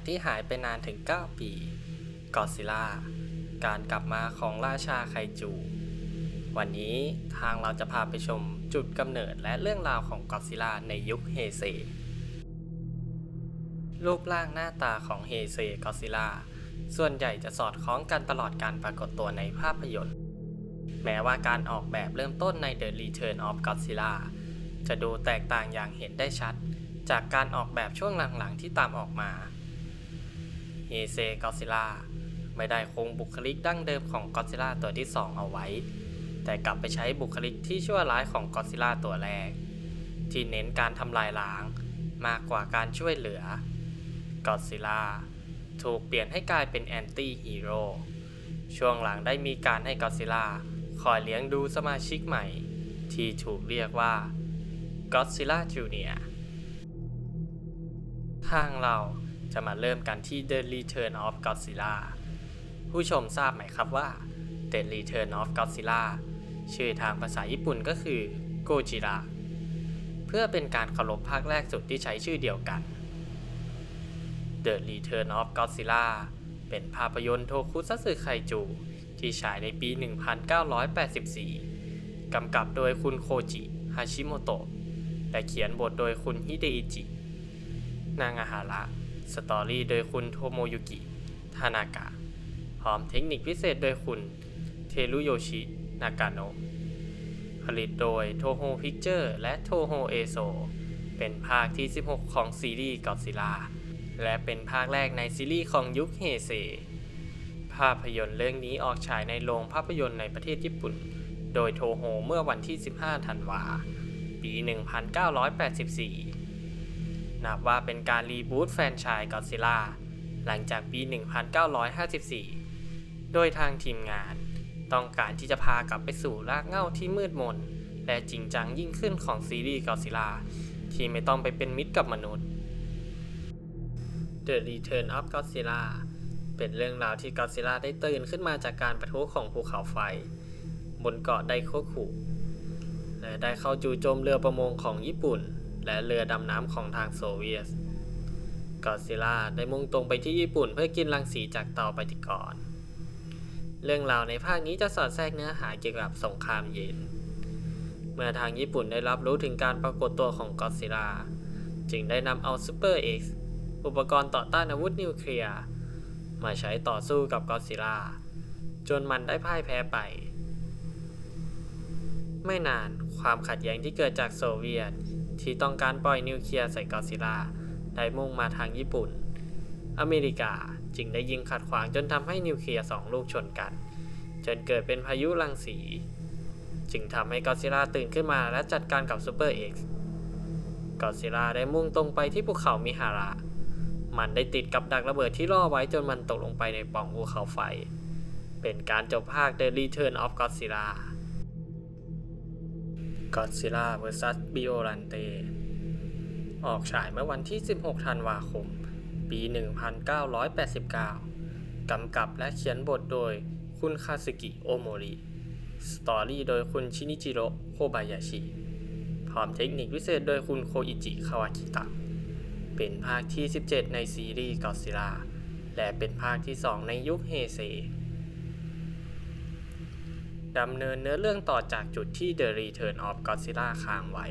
ากที่หายไปนานถึง 9 ปี กอซิล่า การกลับมาของราชาไคจู วันนี้ทางเราจะพาไปชมจุดกำเนิดและเรื่องราวของกอซิล่าในยุคเฮเซ รูปร่างหน้าตาของเฮเซกอซิล่าส่วนใหญ่จะสอดคล้องกันตลอดการปรากฏตัวในภาพยนตร์ แม้ว่าการออกแบบเริ่มต้นใน The Return of Godzilla จะดูแตกต่างอย่างเห็นได้ชัด จากการออกแบบช่วงหลังๆที่ตามออกมา เฮเซกอซิล่าไม่ได้คงบุคลิกดั้งเดิมของกอซิล่าตัวที่ 2 เอาไว้ แต่กลับไปใช้บุคลิกที่ชั่วร้ายของกอซิล่าตัวแรก ที่เน้นการทำลายล้าง มากกว่าการช่วยเหลือกอซิล่าถูกเปลี่ยนให้กลายเป็นแอนตี้ฮีโร่ช่วงหลังได้มีการให้กอซิล่าคอยเลี้ยงดูสมาชิกใหม่ ที่ถูกเรียกว่า Godzilla Junior ทางเรา จะมาเริ่มกันที่ The Return of Godzilla ผู้ชมทราบไหมครับว่า The Return of Godzilla ชื่อทางภาษาญี่ปุ่นก็คือ Gojira เพื่อเป็นการเคารพภาคแรกสุดที่ใช้ชื่อเดียวกัน The Return of Godzilla เป็นภาพยนตร์โทคุซัตสึไคจู ที่ฉายในปี 1984 กำกับโดยคุณโคจิฮาชิโมโตะและเขียนบทโดยคุณฮิเดอิจิ นางอาหาระ สตอรี่โดยคุณโทโมยุกิ ทานากะ พร้อมเทคนิคพิเศษโดยคุณ เทรุโยชิ นากาโนะผลิตโดยโทโฮพิกเจอร์และโทโฮเอโซเป็นภาคที่ 16 ของซีรีส์กอซิลาและเป็นภาคแรกในซีรีส์ของยุคเฮเซภาพยนตร์เรื่องนี้ออกฉายในโรงภาพยนตร์ในประเทศญี่ปุ่น โดยโทโฮเมื่อวันที่ 15 ธันวา ปี 1984 นับว่าเป็นการรีบูตแฟรนไชส์ก็อดซิล่าหลังจากปี 1954 โดยทางทีมงานต้องการที่จะพากลับไปสู่รากเหง้าที่มืดมน และจริงจังยิ่งขึ้นของซีรีส์ก็อดซิล่าที่ไม่ต้องไปเป็นมิตรกับมนุษย์ The Return of Godzilla เป็นเรื่องราวที่ก็อดซิลล่าได้ตื่นขึ้นมาจากการประทุของภูเขาไฟ บนเกาะไดโคคุและได้เข้าจู่โจมเรือประมงของญี่ปุ่น และเรือดำน้ำของทางโซเวียตกอซิล่าได้มุ่งตรงไปที่ญี่ปุ่นเพื่อกินรังสีจากเตาปฏิกรณ์เรื่องราวในภาคนี้จะสอดแทรกเนื้อหาเกี่ยวกับสงครามเย็น เมื่อทางญี่ปุ่นได้รับรู้ถึงการปรากฏตัวของกอซิล่าจึงได้นำเอาซูเปอร์เอ็กซ์อุปกรณ์ต่อต้านอาวุธนิวเคลียร์มาใช้ต่อสู้กับกอซิล่าจนมันได้พ่ายแพ้ไป ไม่นานความขัดแย้งที่เกิดจากโซเวียต ที่ต้องการปล่อยนิวเคลียร์ใส่กอซิล่าได้มุ่งมาทางญี่ปุ่น อเมริกาจึงได้ยิงขัดขวางจนทำให้นิวเคลียร์สองลูกชนกัน จนเกิดเป็นพายุรังสี จึงทำให้กอซิล่าตื่นขึ้นมาและจัดการกับซูเปอร์เอ็กซ์กอซิล่าได้มุ่งตรงไปที่ภูเขามิฮาระ มันได้ติดกับดักระเบิดที่ล่อไว้จนมันตกลงไปในปล่องภูเขาไฟ เป็นการจบภาค The Return of Godzilla Godzilla vs. Biolante ออกฉายเมื่อวันที่ 16 ธันวาคม ปี 1989 กำกับและเขียนบทโดยคุณคาสึกิโอโมริ สตอรี่โดยคุณชินิจิโร่โคบายาชิ พร้อมเทคนิคพิเศษโดยคุณโคอิจิคาวากิตะ เป็นภาคที่ 17 ในซีรีส์ Godzilla และเป็นภาคที่ 2 ในยุคเฮเซ ดำเนินเนื้อเรื่องต่อจากจุดที่ The Return of Godzilla ค้างไว้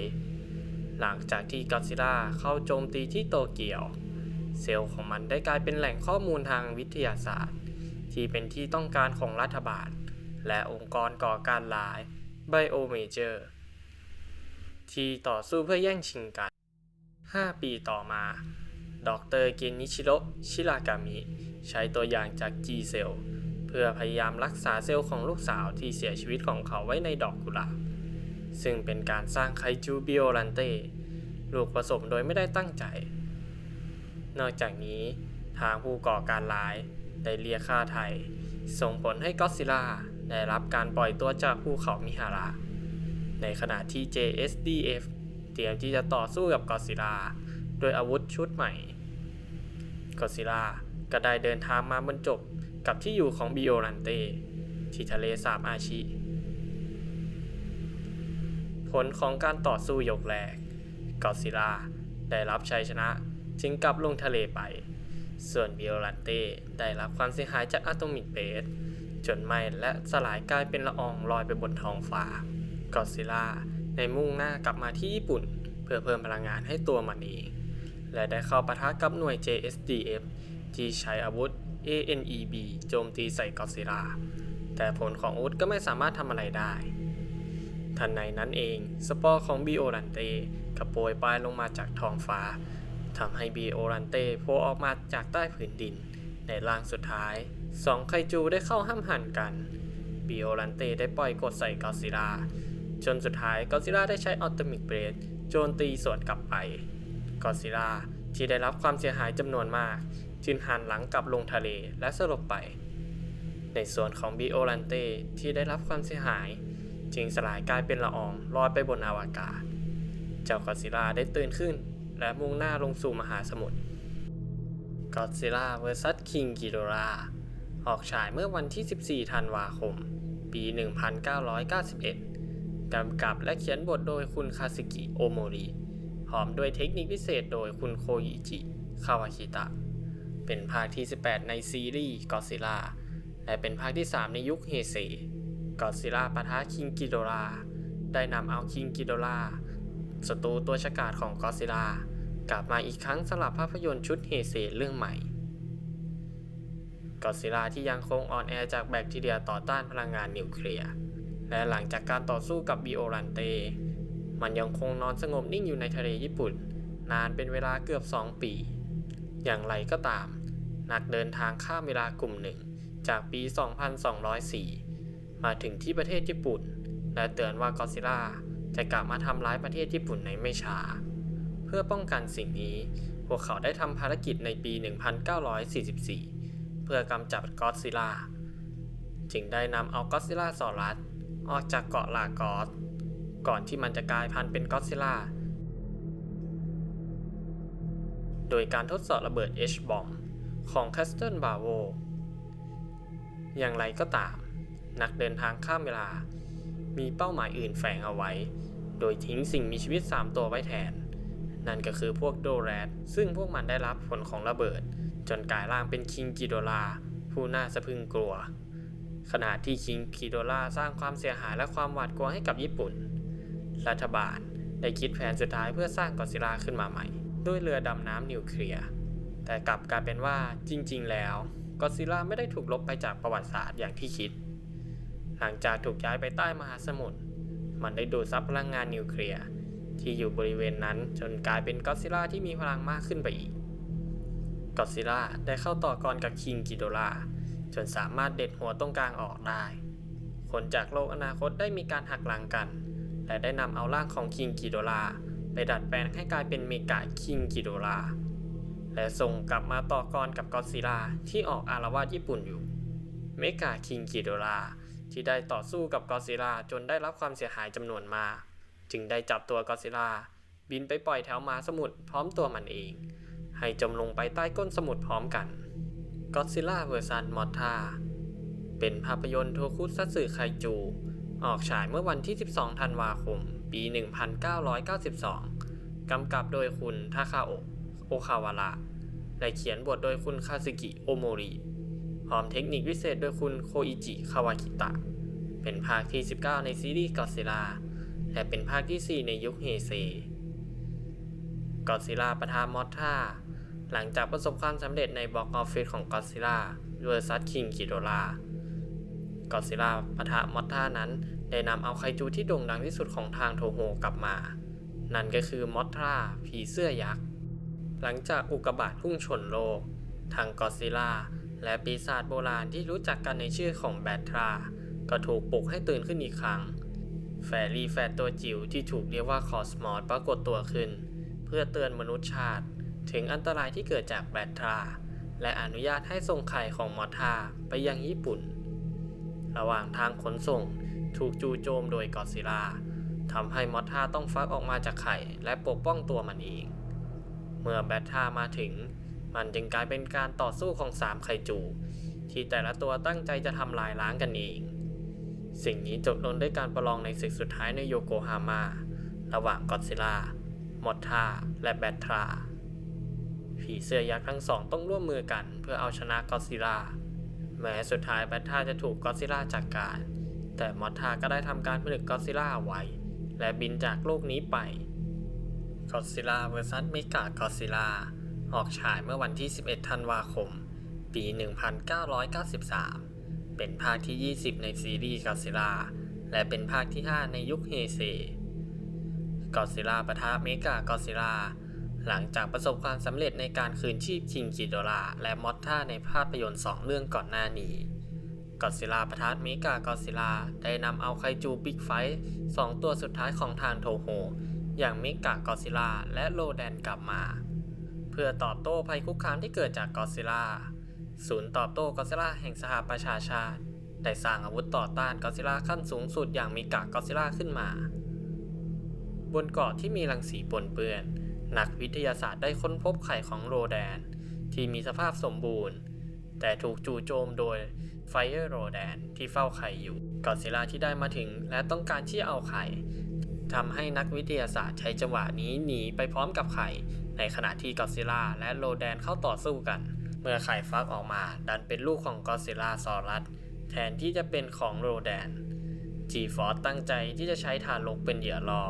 หลังจากที่ Godzilla เข้าโจมตีที่โตเกียว เซลล์ของมันได้กลายเป็นแหล่งข้อมูลทางวิทยาศาสตร์ ที่เป็นที่ต้องการของรัฐบาล และองค์กรก่อการร้าย Biomajor ที่ต่อสู้เพื่อแย่งชิงกัน 5 ปีต่อมา ดรเกนิชิโรชิรากามิ ใช้ตัวอย่างจาก G เพื่อพยายามรักษาเซลล์ของลูกสาวที่เสียชีวิตของเขาไว้ในดอกกุหลาบ ซึ่งเป็นการสร้างไคจูบิโอลันเต้ลูกผสมโดยไม่ได้ตั้งใจ นอกจากนี้ทางผู้ก่อการร้ายได้เรียกค่าไทย ส่งผลให้ก็ซิล่าได้รับการปล่อยตัวจากภูเขามิฮาระ ในขณะที่ JSDF เตรียมที่จะต่อสู้กับก็ซิล่าด้วยอาวุธชุดใหม่ก็ซิลล่าก็ได้เดินทางมาบรรจบ กับที่อยู่ของบิโอรันเตที่ทะเลสาบอาชิ ผลของการต่อสู้ยกแรกกอซิล่าได้รับชัยชนะจึงกลับลงทะเลไป ส่วนบิโอลันเตได้รับความเสียหายจากอะโตมิกเบสจนไหม้และสลายกลายเป็นละอองลอยไปบนท้องฟ้ากอซิลล่าในมุ่งหน้ากลับมาที่ญี่ปุ่น เพื่อเพิ่มพลังงานให้ตัวมันเองและได้เข้าปะทะกับหน่วย JSDF ที่ใช้อาวุธ ANEB โจมตีใส่กอซิลาแต่ผลของอาวุธก็ไม่สามารถทำอะไรได้ทันในนั้นเอง สปอร์ของบิโอรันเต้กระโปรยปลายลงมาจากท้องฟ้าทำให้บิโอรันเต้โผล่ออกมาจากใต้ผืนดิน ในร่างสุดท้ายสองไคจูได้เข้าห้ามหันกันบิโอรันเต้ได้ปล่อยกดใส่กอซิลาจนสุดท้ายกอซิลาได้ใช้ออตมิกเบรดโจมตีสวนกลับไปกอซิลาที่ได้รับความเสียหายจำนวนมาก จึงหันหลังกลับลงทะเลและสลบไป ในส่วนของบิโอรันเต้ที่ได้รับความเสียหาย จึงสลายกลายเป็นละอองลอยไปบนอวกาศ เจ้ากอดซิล่าได้ตื่นขึ้น และมุ่งหน้าลงสู่มหาสมุทรกอดซิล่าเวอร์ซัสคิงกิโดราออกฉายเมื่อวันที่ 14 ธันวาคม ปี 1991 กำกับและเขียนบทโดยคุณคาสึกิโอโมริพร้อมด้วยเทคนิคพิเศษโดยคุณโคอิจิ คาวาคิตะ เป็นภาคที่ 18 ในซีรีส์กอดซิล่าและเป็นภาคที่ 3 ในยุคเฮเซกอดซิล่าปะทะคิงกิโดราได้นำเอาคิงกิโดราศัตรูตัวฉกาจของกอดซิล่ากลับมาอีกครั้งสำหรับภาพยนตร์ชุดเฮเซเรื่องใหม่กอดซิลล่าที่ยังคงอ่อนแอจากแบคทีเรียต่อต้านพลังงานนิวเคลียร์และหลังจากการต่อสู้กับบิโอรันเต มันยังคงนอนสงบนิ่งอยู่ในทะเลญี่ปุ่น นานเป็นเวลาเกือบ 2 ปี อย่างไรก็ตาม นักเดินทางข้ามเวลากลุ่มหนึ่ง จากปี 2204 มาถึงที่ประเทศญี่ปุ่น และเตือนว่ากอซิล่าจะกลับมาทำร้ายประเทศญี่ปุ่นในไม่ช้า เพื่อป้องกันสิ่งนี้ พวกเขาได้ทำภารกิจในปี 1944 เพื่อกำจัดกอซิล่าจึงได้นำเอากอซิล่าสอรัสออกจากเกาะลากอสก่อนที่มันจะกลายพันธุ์เป็นกอซิลล่าโดยการทดสอบระเบิด H-bomb ของแคสเทิลบาโว อย่างไรก็ตาม นักเดินทางข้ามเวลา มีเป้าหมายอื่นแฝงเอาไว้ โดยทิ้งสิ่งมีชีวิต 3 ตัวไว้แทน นั่นก็คือพวกโดแรด ซึ่งพวกมันได้รับผลของระเบิด จนกลายร่างเป็นคิงกิโดลา ผู้น่าสะพึงกลัว ขณะที่คิงกิโดลาสร้างความเสียหายและความหวาดกลัวให้กับญี่ปุ่น รัฐบาลได้คิดแผนสุดท้ายเพื่อสร้างกอซิลาขึ้นมาใหม่ ด้วยเรือดำน้ำนิวเคลียร์ แต่กลับกลายเป็นว่าจริง ๆ แล้วกอดซิล่าไม่ได้ถูกลบไปจากประวัติศาสตร์อย่างที่คิด หลังจากถูกย้ายไปใต้มหาสมุทร มันได้ดูดซับพลังงานนิวเคลียร์ที่อยู่บริเวณนั้นจนกลายเป็นกอดซิล่าที่มีพลังมากขึ้นไปอีกกอดซิล่าได้เข้าต่อกรกับคิงกิโดลาจนสามารถเด็ดหัวตรงกลางออกได้ คนจากโลกอนาคตได้มีการหักหลังกัน และได้นำเอาร่างของคิงกิโดลาไปดัดแปลงให้กลายเป็นเมกาคิงกิโดลา และส่งกลับมาต่อกรกับกอซิลาที่ออกอารวาสญี่ปุ่นอยู่ เมกาคิงกิโดลาที่ได้ต่อสู้กับกอซิลาจนได้รับความเสียหายจำนวนมากจึงได้จับตัวกอซิลาบินไปปล่อยแถวมาสมุทรพร้อมตัวมันเอง ให้จมลงไปใต้ก้นสมุทรพร้อมกันก็ซิลาเวอร์ซันมอทาเป็นภาพยนตร์โทคุซัตสึไคจู ออกฉายเมื่อวันที่ 12 ธันวาคม ปี 1992 กำกับโดยคุณทาคาโอะโอคาวาระ และเขียนบทโดยคุณคาซึกิโอโมริพร้อมเทคนิคพิเศษโดยคุณโคอิจิคาวาคิตะ เป็นภาคที่ 19 ในซีรีส์กอซิล่าและเป็นภาคที่ 4 ในยุคเฮเซกอซิล่าปะทามอสทธาหลังจากประสบความสำเร็จในบ็อกออฟฟิศของ Godzilla vs King Ghidorah Godzilla ปะทะมอสทธานั้นได้นำเอาไคจูที่โด่งดังที่สุดของทางโทโฮกลับมา นั่นก็คือมอสทธาผีเสื้อยักษ์ หลังจากอุกกาบาตพุ่งชนโลก ทางกอซิล่าและปีศาจโบราณที่รู้จักกันในชื่อของแบททรา ก็ถูกปลุกให้ตื่นขึ้นอีกครั้ง แฟรี่แฟตตัวจิ๋วที่ถูกเรียกว่าคอสมอสปรากฏตัวขึ้น เพื่อเตือนมนุษยชาติ ถึงอันตรายที่เกิดจากแบททรา และอนุญาตให้ส่งไข่ของมอทธาไปยังญี่ปุ่น ระหว่างทางขนส่งถูกจู่โจมโดยกอซิล่าทำให้มอทธาต้องฟักออกมาจากไข่และปกป้องตัวมันเอง เมื่อแบททามาถึง มันจึงกลายเป็นการต่อสู้ของสามไคจู ที่แต่ละตัวตั้งใจจะทำลายล้างกันเอง สิ่งนี้จบลงด้วยการประลองในศึกสุดท้ายในโยโกฮาม่าระหว่างกอดซิล่ามอทาและแบททราผีเสื้อยักษ์ทั้งสองต้องร่วมมือกันเพื่อเอาชนะก็อดซิล่าแม้สุดท้ายแบทธาจะถูกก็อดซิล่าจัดกการ แต่มอทาก็ได้ทำการผนึกก็อดซิล่าไว้ และบินจากโลกนี้ไป ก็อดซิล่าเวอร์ซัสเมกากอซิล่าออกฉายเมื่อวันที่ 11 ธันวาคม ปี 1993 เป็นภาคที่ 20 ในซีรีส์ก็อดซิล่าและเป็นภาคที่ 5 ในยุคเฮเซก็อดซิล่าปะทะเมกาก็อดซิล่าหลังจากประสบความสำเร็จในการคืนชีพคิงกิโดราและมอตท่าในภาพยนตร์สองเรื่องก่อนหน้านี้กอซิล่าประทะเมกากอซิล่าได้นำเอาไคจูบิ๊กไฟท์สองตัวสุดท้ายของทางโทโฮ อย่างเมกาก็อซิล่าและโลแดนกลับมา เพื่อตอบโต้ภัยคุกคามที่เกิดจากกอซิล่าศูนย์ตอบโต้กอซิล่าแห่งสหประชาชาติ ได้สร้างอาวุธต่อต้านกอซิล่าขั้นสูงสุดอย่างเมกากอซิล่าขึ้นมา บนเกาะที่มีรังสีปนเปื้อน นักวิทยาศาสตร์ได้ค้นพบไข่ของโรแดน ที่มีสภาพสมบูรณ์ แต่ถูกจู่โจมโดยไฟเออร์โรแดนที่เฝ้าไข่อยู่กอซิลล่าที่ได้มาถึงและต้องการที่เอาไข่ ทำให้นักวิทยาศาสตร์ใช้จังหวะนี้หนีไปพร้อมกับไข่ ในขณะที่กอซิลล่าและโรแดนเข้าต่อสู้กัน เมื่อไข่ฟักออกมาดันเป็นลูกของกอซิลล่าซอรัสแทนที่จะเป็นของโรแดนจีฟอร์ตั้งใจที่จะใช้ทารกเป็นเหยื่อรอ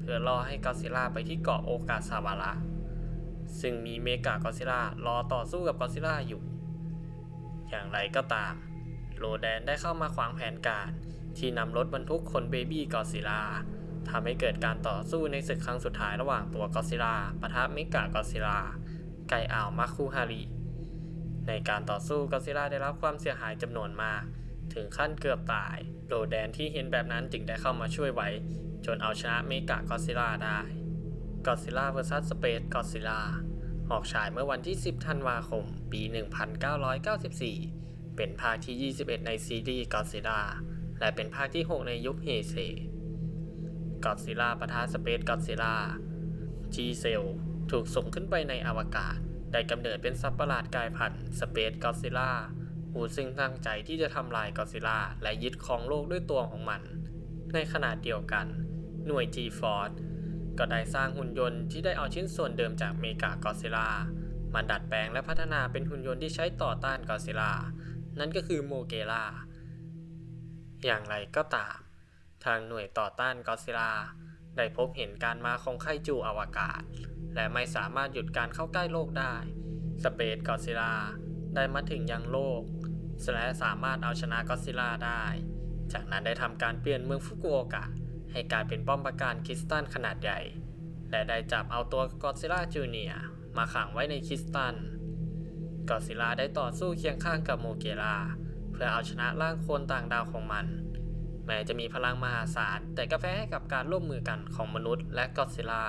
เพื่อล่อให้กอซิลล่าไปที่เกาะโอกาซาวาระซึ่งมีเมกากอซิลล่ารอต่อสู้กับกอซิลล่าอยู่ อย่างไรก็ตาม โรแดนได้เข้ามาขวางแผนการที่นำรถบรรทุกคนเบบี้กอซิล่า ทำให้เกิดการต่อสู้ในศึกครั้งสุดท้ายระหว่างตัวกอซิล่าปะทะเมกากอซิล่าไกอ่าวมาคุฮาริในการต่อสู้กอซิล่าได้รับความเสียหายจำนวนมาก ถึงขั้นเกือบตายโรแดนที่เห็นแบบนั้นจึงได้เข้ามาช่วยไว้ จนเอาชนะเมกากอซิล่าได้กอซิลล่า vs สเปซกอซิล่าออกฉายเมื่อวันที่ 10 ธันวาคม ปี 1994 เป็นภาคที่ 21 ในซีรีส์กอซิลล่าและเป็นภาคที่ 6 ในยุคเฮเซ กอดซิลล่าปะทะสเปซกอดซิลล่าจีเซลถูกส่งขึ้นไปในอวกาศ ได้กำเนิดเป็นสัตว์ประหลาดกายพันธุ์สเปซกอดซิลล่าผู้ซึ่งตั้งใจที่จะทำลายกอดซิลล่าและยึดครองโลกด้วยตัวของมัน ในขณะเดียวกัน หน่วย G-Force ก็ได้สร้างหุ่นยนต์ที่ได้เอาชิ้นส่วนเดิมจากเมกากอซิลล่ามาดัดแปลงและพัฒนาเป็นหุ่นยนต์ที่ใช้ต่อต้านกอซิล่านั่นก็คือโมเกล่าอย่างไรก็ตาม ทางหน่วยต่อต้านกอซิลาได้พบเห็นการมาของไคจูอวกาศ และไม่สามารถหยุดการเข้าใกล้โลกได้สเปซกอซิลาได้มาถึงยังโลกและสามารถเอาชนะกอซิลาได้ จากนั้นได้ทำการเปลี่ยนเมืองฟุกุโอกะ ให้กลายเป็นป้อมปราการคริสตันขนาดใหญ่ และได้จับเอาตัวกอซิลาจูเนียมาขังไว้ในคริสตันกอซิลาได้ต่อสู้เคียงข้างกับโมเกลาเพื่อเอาชนะร่างโคนต่างดาวของมัน แม้จะมีพลังมหาศาล แต่ก็แพ้ให้กับการร่วมมือกันของมนุษย์และกอดซิล่า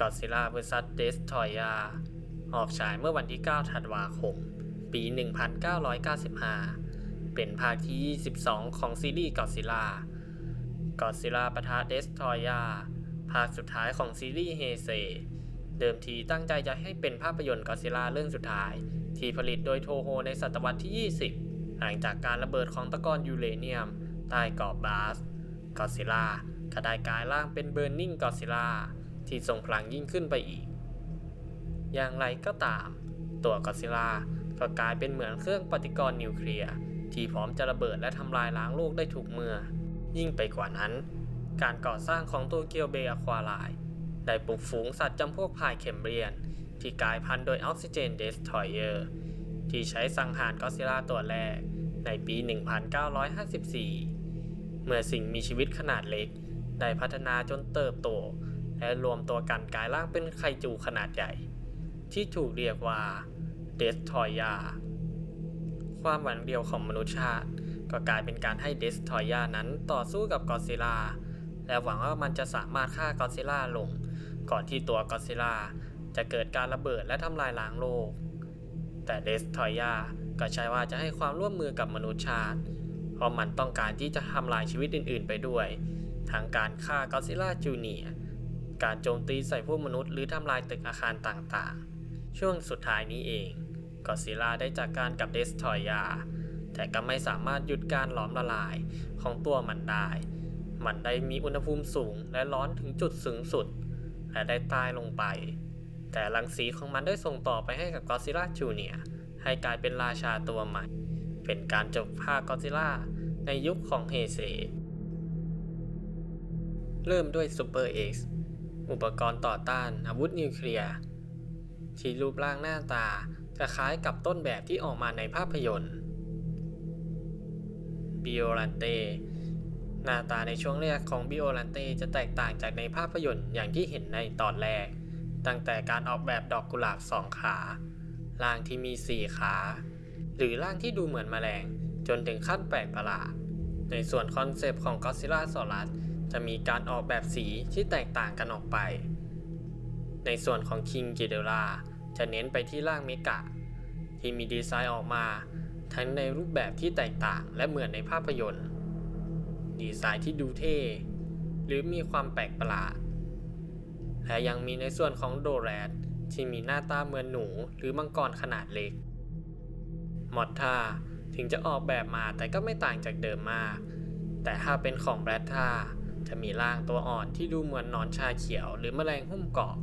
กอดซิล่า vs เดสทอยาออกฉายเมื่อวันที่ 9 ธันวาคม ปี 1995 เป็นภาคที่ 22 ของซีรีส์กอดซิล่ากอดซิล่าปะทะเดสทอยาภาคสุดท้ายของซีรีส์เฮเซเดิมทีตั้งใจจะให้เป็นภาพยนตร์กอดซิลล่าเรื่องสุดท้าย ที่ผลิตโดยโทโฮในศตวรรษที่ 20 หลังจากการระเบิดของตะกอนยูเรเนียม ใต้เกาะบาสกอซิลล่าก็ได้กลายร่างเป็นเบ r ร์นิงกอซิลล่าที่ทรงพลังยิ่งขึ้นไปอีก อย่างไรก็ตาม ตัวกอซิลล่าก็กลายเป็นเหมือนเครื่องปฏิกรณ์นิวเคลียร์ที่พร้อมจะระเบิดและทำลายล้างโลกได้ทุกเมื่อ ยิ่งไปกว่านั้น การก่อสร้างของโตเกียวเบย์อควาไลน์ได้ปลุกฝูงสัตว์จำพวกพายเคมเบรียน ที่กลายพันธุ์โดยออกซิเจนเดสทอยเออร์ที่ใช้สังหารกอซิล่าตัวแรกในปี 1954 เมื่อสิ่งมีชีวิตขนาดเล็ก ได้พัฒนาจนเติบโต และรวมตัวกันกลายร่างเป็นไคจูขนาดใหญ่ ที่ถูกเรียกว่าเดสทอยาความหวังเดียวของมนุษยชาติ ก็กลายเป็นการให้เดสทอยยานั้นต่อสู้กับกอซิล่าและหวังว่ามันจะสามารถฆ่ากอซิล่าลง ก่อนที่ตัวกอซิล่าจะเกิดการระเบิดและทำลายล้างโลก แต่เดสทอยาก็ใช้ว่าจะให้ความร่วมมือกับมนุษยชาติ เพราะมันต้องการที่จะทำลายชีวิตอื่นๆ ไปด้วยทั้งการฆ่ากอซิล่าจูเนียการโจมตีใส่พวกมนุษย์หรือทำลายตึกอาคารต่างๆ ช่วงสุดท้ายนี้เองกอซิล่าได้จากการกับเดสทอยา แต่ก็ไม่สามารถหยุดการหลอมละลายของตัวมันได้ มันได้มีอุณหภูมิสูงและร้อนถึงจุดสูงสุด และได้ตายลงไป แต่รังสีของมันได้ส่งต่อไปให้กับกอซิล่าจูเนียให้กลายเป็นราชาตัวใหม่ เป็นการจบภาคกอซิล่าในยุคของเฮเซเริ่มด้วยซูเปอร์เอ็กซ์อุปกรณ์ต่อต้านอาวุธนิวเคลียร์ที่รูปร่างหน้าตาจะคล้ายกับต้นแบบที่ออกมาในภาพยนตร์บิโอลันเตหน้าตาในช่วงแรกของบิโอลันเตจะแตกต่างจากในภาพยนตร์อย่างที่เห็นในตอนแรก ตั้งแต่การออกแบบดอกกุหลาบสองขาร่างที่มีสี่ขา หรือร่างที่ดูเหมือนแมลง จนถึงขั้นแปลกประหลาด ในส่วนคอนเซปต์ของก็ซิล่าซอรัสจะมีการออกแบบสีที่แตกต่างกันออกไป ในส่วนของคิงกิเดล่าจะเน้นไปที่ร่างเมกะ ที่มีดีไซน์ออกมา ทั้งในรูปแบบที่แตกต่างและเหมือนในภาพยนตร์ ดีไซน์ที่ดูเท่ หรือมีความแปลกประหลาด และยังมีในส่วนของโดแรดที่มีหน้าตาเหมือนหนูหรือมังกรขนาดเล็ก มอดท่าถึงจะออกแบบมาแต่ก็ไม่ต่างจากเดิมมาก แต่ถ้าเป็นของแบรดท่าจะมีร่างตัวอ่อนที่ดูเหมือนนอนชาเขียวหรือแมลงหุ้มเกาะ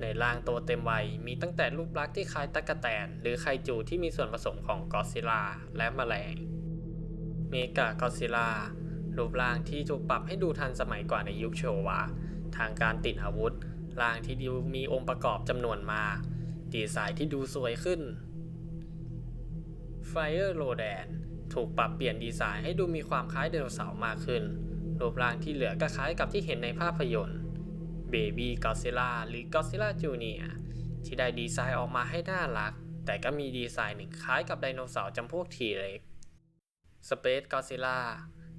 ในร่างตัวเต็มวัยมีตั้งแต่รูปลักษณ์ที่คล้ายตะกะแตน หรือไคจูที่มีส่วนผสมของกอซิลาและแมลง เมกากอซิลารูปร่างที่ถูกปรับให้ดูทันสมัยกว่าในยุคโชวะทางการติดอาวุธร่างที่ดูมีองค์ประกอบจำนวนมาก ดีไซน์ที่ดูสวยขึ้น Fire r o d a n ถูกปรับเปลี่ยนดีไซน์ให้ดูมีความคล้ายไดโนเสาร์มากขึ้น รูปร่างที่เหลือก็คล้ายกับที่เห็นในภาพยนตร์ Baby Godzilla หรือ Godzilla Junior ที่ได้ดีไซน์ออกมาให้น่ารัก แต่ก็มีดีไซน์หนึ่งคล้ายกับไดโนเสาร์จำพวกทีเล็ก Space Godzilla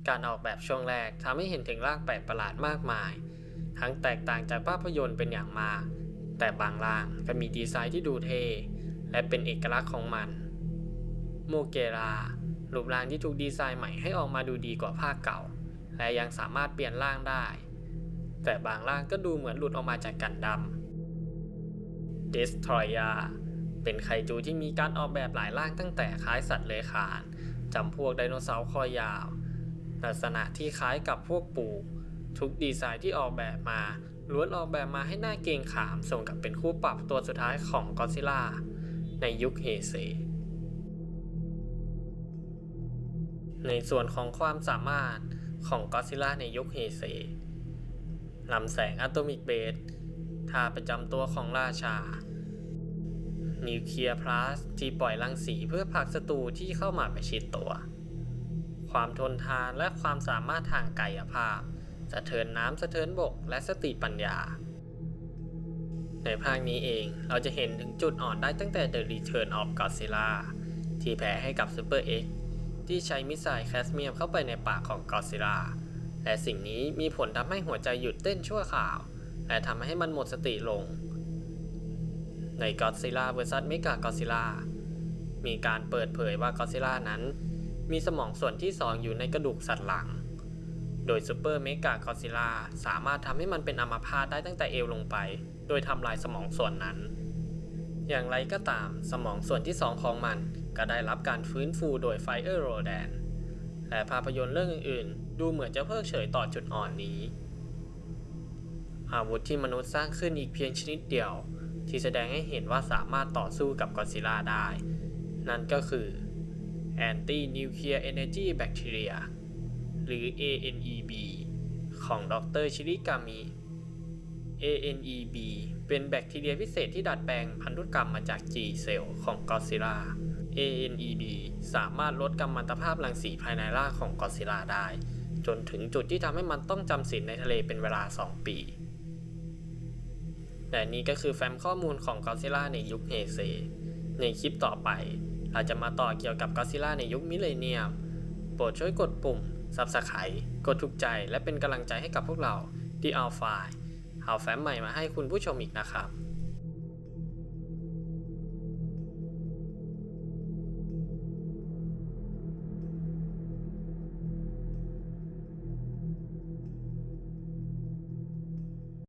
การออกแบบช่วงแรกทำให้เห็นถึงร่างแปลกประหลาดมากมาย ทั้งแตกต่างจากภาพยนตร์เป็นอย่างมาก แต่บางร่างก็มีดีไซน์ที่ดูเท่และเป็นเอกลักษณ์ของมัน โมเกรารูปร่างที่ถูกดีไซน์ใหม่ให้ออกมาดูดีกว่าภาคเก่า และยังสามารถเปลี่ยนร่างได้ แต่บางร่างก็ดูเหมือนหลุดออกมาจากกันดำ Destroyer เป็นไคจูที่มีการออกแบบหลายร่างตั้งแต่คล้ายสัตว์เลื้อยคลานจำพวกไดโนเสาร์คอยาว ลักษณะที่คล้ายกับพวกปูทุกดีไซน์ที่ออกแบบมาล้วนออกแบบมาให้หน้าเกรงขามส่งกับเป็นคู่ปรับตัวสุดท้ายของก็ซิล่าในยุคเฮเซ ในส่วนของความสามารถของก็ซิล่าในยุคเฮเซลำแสงอะโตมิกเบสท่าประจำตัวของราชา นิวเคลียร์พลัสที่ปล่อยรังสีเพื่อผลักศัตรูที่เข้ามาประชิดตัว ความทนทานและความสามารถทางกายภาพ สะเทินน้ำสะเทินบกและสติปัญญา ในภาคนี้เองเราจะเห็นถึงจุดอ่อนได้ตั้งแต่ The Return of Godzilla ที่แพ้ให้กับ Super X ที่ใช้มิสไซล์แคสเมียมเข้าไปในปากของ Godzilla และสิ่งนี้มีผลทำให้หัวใจหยุดเต้นชั่วคราว และทำให้มันหมดสติลง ใน Godzilla vs Mega Godzilla มีการเปิดเผยว่า Godzilla นั้น มีสมองส่วนที่2ออยู่ในกระดูกสันหลัง โดย Super Mega Godzilla สามารถทำให้มันเป็นอัมพาตได้ตั้งแต่เอวลงไป โดยทำลายสมองส่วนนั้น อย่างไรก็ตามสมองส่วนที่2ของมัน ก็ได้รับการฟื้นฟูโดย Fire Rodan และภาพยนตร์เรื่องอื่นๆ ดูเหมือนจะเพิกเฉยต่อจุดอ่อนนี้ อาวุธที่มนุษย์สร้างขึ้นอีกเพียงชนิดเดียว ที่แสดงให้เห็นว่าสามารถต่อสู้กับกอซิล่าได้ นั่นก็คือ Anti Nuclear Energy Bacteria หรือ ANEB ของดรชิริกามิ ANEB เป็นแบคทีเรียพิเศษที่ดัดแปลงพันธุกรรมมาจาก G เซลล์ของกอซิล่า ANEB สามารถลดกัมมันตภาพรังสีภายในร่างของกอซิล่าได้ จนถึงจุดที่ทำให้มันต้องจำศีลในทะเลเป็นเวลา 2 ปี และนี่ก็คือแฟ้มข้อมูลของกอซิล่าในยุคเฮเซ ในคลิปต่อไป เราจะมาต่อเกี่ยวกับกอซิล่าในยุคมิเลเนียม โปรดช่วยกดปุ่ม Subscribe กดถูกใจและเป็นกำลังใจให้กับพวกเราที่เอาไฟล์เอาแฟ้มใหม่มาให้คุณผู้ชมอีกนะครับ